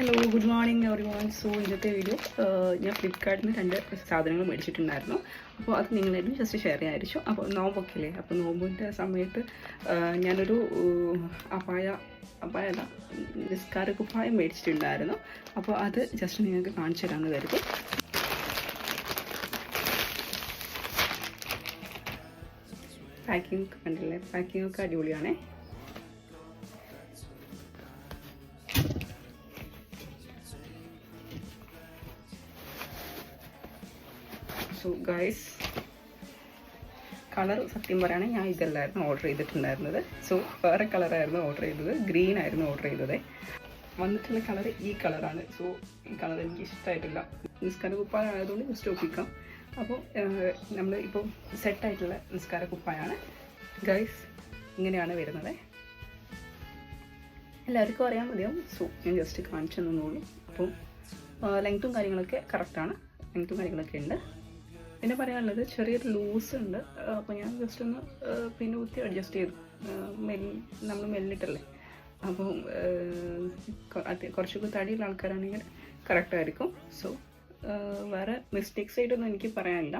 Morning everyone so ഇന്നത്തെ video ഞാൻ ഫ്ലിപ്കാർട്ടിൽ നിന്ന് രണ്ട് സാധനങ്ങൾ മേടിച്ചിട്ടുണ്ടായിരുന്നു. അപ്പോൾ അത് നിങ്ങളായിരുന്നു ജസ്റ്റ് ഷെയർ ചെയ്യാതിരിച്ചു അപ്പോൾ നോമ്പൊക്കെ അല്ലേ അപ്പോൾ നോമ്പിന്റെ സമയത്ത് ഞാനൊരു അപായ അപായല്ല നിസ്കാര കുപ്പായം മേടിച്ചിട്ടുണ്ടായിരുന്നു. അപ്പോൾ അത് ജസ്റ്റ് നിങ്ങൾക്ക് കാണിച്ചു തരാമെന്ന് കരുതി. പാക്കിംഗ് കണ്ടില്ലേ? പാക്കിംഗ് ഒക്കെ അടിപൊളിയാണേ. സോ ഗൈസ് കളർ സത്യം പറയുകയാണെങ്കിൽ ഞാൻ ഇതല്ലായിരുന്നു ഓർഡർ ചെയ്തിട്ടുണ്ടായിരുന്നത്. സോ വേറെ കളറായിരുന്നു ഓർഡർ ചെയ്തത്. ഗ്രീൻ ആയിരുന്നു ഓർഡർ ചെയ്തത്. വന്നിട്ടുള്ള കളർ ഈ കളറാണ് സോ ഈ കളർ എനിക്ക് ഇഷ്ടമായിട്ടില്ല നിസ്കാര കുപ്പായ ആയതുകൊണ്ട് ജസ്റ്റ് ഒപ്പിക്കാം. അപ്പോൾ നമ്മൾ ഇപ്പോൾ സെറ്റായിട്ടുള്ള നിസ്കാര കുപ്പായാണ്. ഗൈസ് ഇങ്ങനെയാണ് വരുന്നത്. എല്ലാവർക്കും അറിയാൻ മതിയാവും. സോ ഞാൻ ജസ്റ്റ് കാണിച്ചു തന്നുള്ളൂ അപ്പോൾ ലെങ്ത്തും കാര്യങ്ങളൊക്കെ കറക്റ്റാണ് ലെങ്ത്തും കാര്യങ്ങളൊക്കെ ഉണ്ട്. പിന്നെ പറയാനുള്ളത് ചെറിയൊരു ലൂസ് ഉണ്ട്. അപ്പോൾ ഞാൻ ജസ്റ്റ് ഒന്ന് പിന്നെ കുത്തി അഡ്ജസ്റ്റ് ചെയ്തു. മെൽ നമ്മൾ മെല്ലിട്ടല്ലേ? അപ്പം കുറച്ചുകൂടി തടിയുള്ള ആൾക്കാരാണെങ്കിൽ കറക്റ്റ് ആയിരിക്കും. സോ വേറെ മിസ്റ്റേക്സ് ആയിട്ടൊന്നും എനിക്ക് പറയാനില്ല.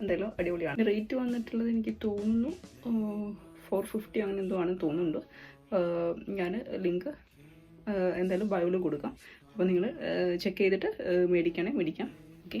എന്തായാലും അടിപൊളിയാണ്. റേറ്റ് വന്നിട്ടുള്ളത് എനിക്ക് തോന്നുന്നു ഫോർ ഫിഫ്റ്റി അങ്ങനെ എന്തോ ആണെന്ന് തോന്നുന്നുണ്ട്. ഞാൻ ലിങ്ക് എന്തായാലും ബയോയിൽ കൊടുക്കാം. അപ്പോൾ നിങ്ങൾ ചെക്ക് ചെയ്തിട്ട് മേടിക്കണേ മേടിക്കാം. ഓക്കെ